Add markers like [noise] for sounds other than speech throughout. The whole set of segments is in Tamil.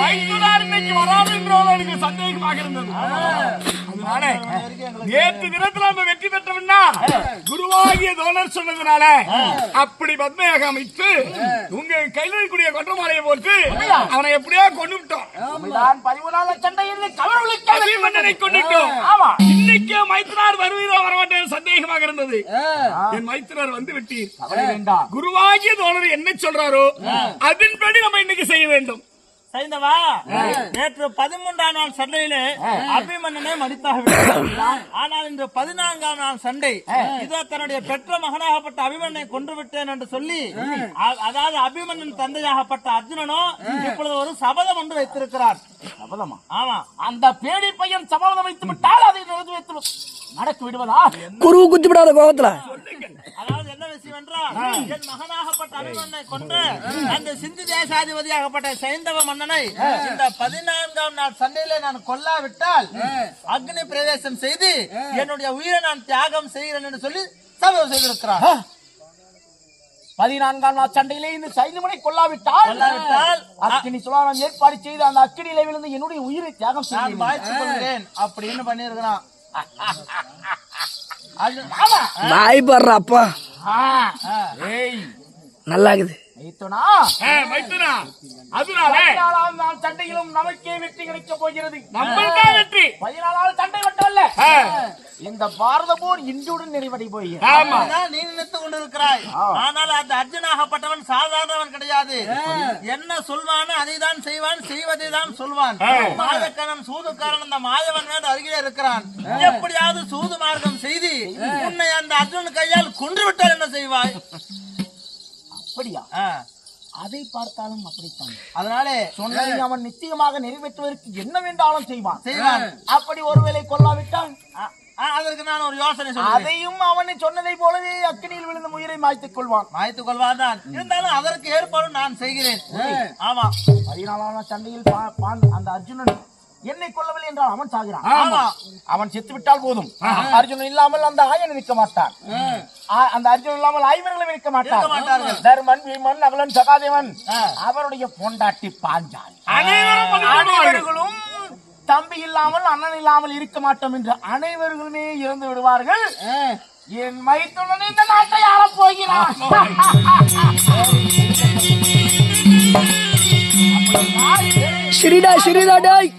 மைத்துனார் இன்னைக்கு வராதுன்றோம் எனக்கு சந்தேகமாக இருந்தது. நேற்று தினத்துல நம்ம வெற்றி பெற்றோம்னா குருவாகிய தோழர் சொன்னதுனால அப்படி பத்மையாக அமைத்து உங்க கையில் இருக்கக்கூடிய கொற்றமாலையை போட்டு அவனை எப்படியோ கொண்டு விட்டோம் பதிமூணாவது சண்டையில் அபிமன்னனை கொண்டுட்டோம் இன்னைக்கு மைத்தினார் வருவீரோ வரமாட்டேன் சந்தேகமாக இருந்தது. என் மைத்தினார் வந்து விட்டீர். குருவாகிய தோழர் என்ன சொல்றாரோ அதன்படி நம்ம இன்னைக்கு செய்ய வேண்டும். சைந்தவா நேற்று பதிமூன்றாம் நாள் சண்டையிலே அபிமன்னனை மடித்தாக. ஆனால் இன்று பதினான்காம் நாள் சண்டை. இதோ தன்னுடைய பெற்ற மகனாகப்பட்ட அபிமன்னனை கொன்று விட்டேன் என்று சொல்லி அதாவது அபிமன்னன் தந்தையாகப்பட்ட அர்ஜுனனோ இப்பொழுது ஒரு சபதம் ஒன்று வைத்திருக்கிறார். சபதமா? ஆமா. அந்த பேடி பையன் சபதம் வைத்து விட்டால் அதை நிறைவேற்றி வைத்து நடக்க விடுவதா? குரு குத்தி விடாத கோபத்துல. அதாவது என்ன விஷயம் என்றால் என் மகனாகப்பட்ட அபிமன்னனை கொன்று அந்த சிந்து தேசாதிபதியாகப்பட்ட சைந்தவ மன்னனை இந்த பதினான்காம் நாள் சண்டையிலே நான் கொல்லாவிட்டால் அக்னி பிரவேசம் செய்து என்னுடைய உயிரை நான் தியாகம் செய்கிறேன் என்று சொல்லி சபதம் செய்திருக்கிறார் பதினான்காம் நாள் சண்டையிலே இந்த சைந்தமனை கொல்லாவிட்டால் கொல்லாவிட்டால் அக்கினி சுலானம் ஏற்பாடு செய்து அந்த அக்கினியில விழுந்து என்னுடைய உயிரை தியாகம் கொள்கிறேன் அப்படின்னு பண்ணிருக்கிறான் ஏய். நல்லா இருக்குது சண்டையிலும் நமக்கே வெற்றி கிடைக்க போகிறது. பதினாலாவது சண்டை மட்டும் அல்ல ஆ, இந்த பாரத போர் இன்றுடன் நிறைவடை அதான் நீ நினைத்துக் கொண்டிருக்கிறாய். ஆனால் அந்த அர்ஜுனாகப்பட்டவன் சாதாரணவன் கிடையாது. என்ன சொல்வானோ அதை தான் செய்வான் செய்வதை தான் சொல்வான் மாயக்கணன் சூதுக்காரன் அந்த மாயவன் வேறு அருகிலே இருக்கிறான். எப்படியாவது சூது மார்க்கம் செய்து உன்னை அந்த அர்ஜுனன் கையால் கொன்று விட்டால் என்ன செய்வாய்? அப்படியா? அதை பார்த்தாலும் அப்படித்தான். அதனாலே சொன்னதை அவன் நிச்சயமாக நிறைவேற்றுவதற்கு என்ன வேண்டாலும் செய்வான். செய்வான் அப்படி ஒருவேளை ஆ, அதற்கு நான் ஒரு யோசனை சொல்றேன் அதையும் அவனை சொன்னதை போலவே அக்கினியில் விழுந்த உயிரை மாய்த்துக் கொள்வான். மாய்த்துக் கொள்வான் தான். இருந்தாலும் அதற்கு ஏற்பாடு நான் செய்கிறேன். ஆமா. பதினாலாம் சண்டையில் அந்த அர்ஜுனன் என்னை கொல்லவில்லை என்றால் அவன் சாகிறான். ஆமா. அவன் செத்து விட்டால் போதும் அர்ஜுனன் இல்லாமல் அந்த ஆயன் இருக்க மாட்டான். அந்த அர்ஜுனன் இல்லாமல் ஐவர்களும் மாட்டார் மாட்டார்கள். தர்மன் பீமன் நகுலன் சகாதேவன் அவருடைய பொண்டாட்டி பாஞ்சாலி. அனைவரும் தம்பி இல்லாமல் அண்ணன் இல்லாமல் இருக்க மாட்டோம் என்று அனைவர்களுமே இறந்து விடுவார்கள். என் மைத்துடன் இந்த நாட்டை ஆளப் போகிறான். ஸ்ரீடா ஸ்ரீடா டாய்.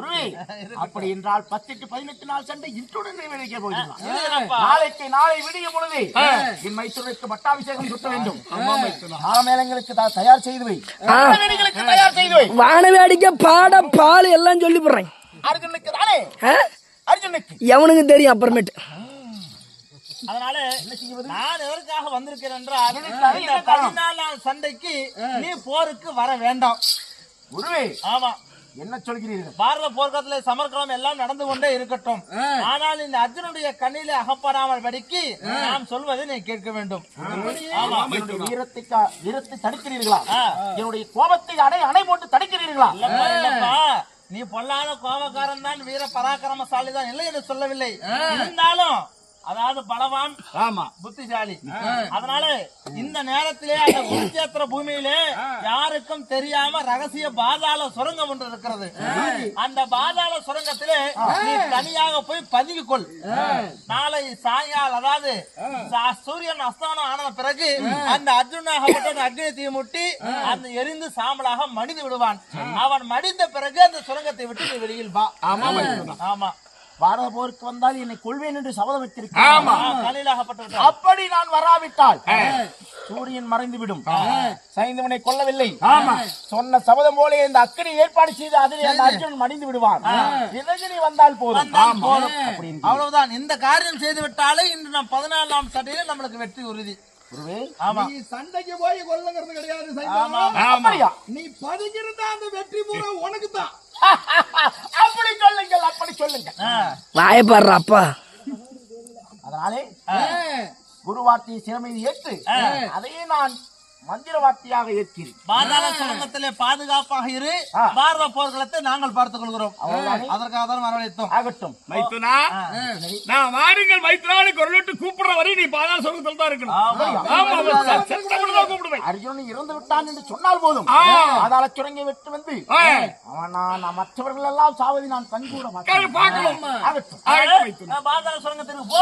குருவே [laughs] அப்படி என்றால் பத்துக்கு பதினெட்டு நாள் சண்டை இன்றுடன் நிறைவேறிக்க இதுதானப்பா. நாளைக்கு நாளை விடிய பொழுது என் மைத்துனருக்கு பட்டாபிஷேகம் சுட்ட வேண்டும். மேளங்களுக்கு தா- தயார் செய்து வை. தயார் செய்து வை. வானவேடிக்கை பாட பால் எல்லாம் சொல்லி போடுறேன். அர்ஜுனுக்கு தானே? அர்ஜுனுக்கு. எவனுக்கு தெரியும் அப்புறமேட்டு. அதனால நான் எதற்காக வந்திருக்கிறேன் என்றால் பதினாலாம் சண்டைக்கு நீ போருக்கு வர வேண்டாம். குருவே ஆமா. என்ன சொல்கிறீர்கள்? பாரத போர்க்களத்திலே சமர்க்களம் எல்லாம் நடந்து கொண்டே இருக்கட்டும். ஆனால் இந்த அர்ஜுனுடைய கண்ணிலே அகப்படாமல் படிக்கு நாம் சொல்வதை நீ கேட்க வேண்டும். வீரத்தை தடுக்கிறீர்களா. என்னுடைய கோபத்தை அணை அணை போட்டு தடுக்கிறீர்களா. நீ பொல்லாத கோபக்காரன் தான் வீர பராக்கிரமசாலி தான் இல்லை என்று சொல்லவில்லை. இருந்தாலும் அதாவது பலவான் ஆமா. புத்திசாலி. அதனால இந்த நேரத்திலே அந்த குருச்சேத்திர பூமியிலே யாருக்கும் தெரியாம ரகசிய பாதாள சுரங்கம் ஒன்று இருக்கிறது. அந்த பாதாள சுரங்கத்திலே நீ தனியாக போய் பதுங்கிக் கொள் நாளை சாயங்காலம் அதாவது சூரியன் அஸ்தமனம் ஆன பிறகு அந்த அர்ஜுனாகப்பட்ட அந்த அக்னி தீ முட்டி அந்த எரிந்து சாம்பலாக மடிந்து விடுவான். அவன் மடிந்த பிறகு அந்த சுரங்கத்தை விட்டு வெளியில் வா. ஆமா. பாரத போருக்கு வந்தால் என்னை கொள்வேன் என்று சபதம் வைத்திருக்கிறேன் ஆமா. கலிலாகப்பட்டு அப்படி நான் வராவிட்டால் சூரியன் மறைந்துவிடும். சைந்தவனை கொல்லவில்லை. சொன்ன சபதம் போல இந்த அக்கறை ஏற்பாடு செய்து அதில் அந்த அர்ஜுனன் மடிந்து விடுவான். நீ வந்தால் போதும். அவ்வளவுதான். இந்த காரியம் செய்து விட்டாலே இன்று நாம் பதினாலாம் சட்டையில நம்மளுக்கு வெற்றி உறுதி. குருவே ஆமா. நீ சண்டைக்கு போய் கொல்லுங்கிறது கிடையாது நீ பதுங்கிருந்தா அந்த வெற்றி பூரா உனக்கு தான் [laughs] அப்படி ஆ, வாயப்படுற அப்பா அதனாலே குரு வார்த்தையை சிறமையை ஏற்று அதையே நான் மந்திர வார்த்தையாக பாதாள சுரங்கத்திலே பாதுகாப்பாக இரு. பாரத போர்க்களத்தை நாங்கள் பார்த்துக் கொள்கிறோம்? அதற்காக தான் வரவழைத்தோம். ஆகட்டும். மைத்துனா நான் வாருங்கள் மைத்துனான்னு குரலிட்டு கூப்பிடுற வரை நீ பாதாள சொர்க்கத்தில் தான் இருக்கணும். கூப்பிடுவேன். அர்ஜுனன் இறந்து விட்டான் என்று சொன்னால் போதும். பாதாள சுரங்கை விட்டு வந்து. அவன் நான் மற்றவர்கள் எல்லாம் சாவதி நான் கண்கூட பார்க்கணும். ஆகட்டும். பாதாள சுரங்கத்திற்கு போ.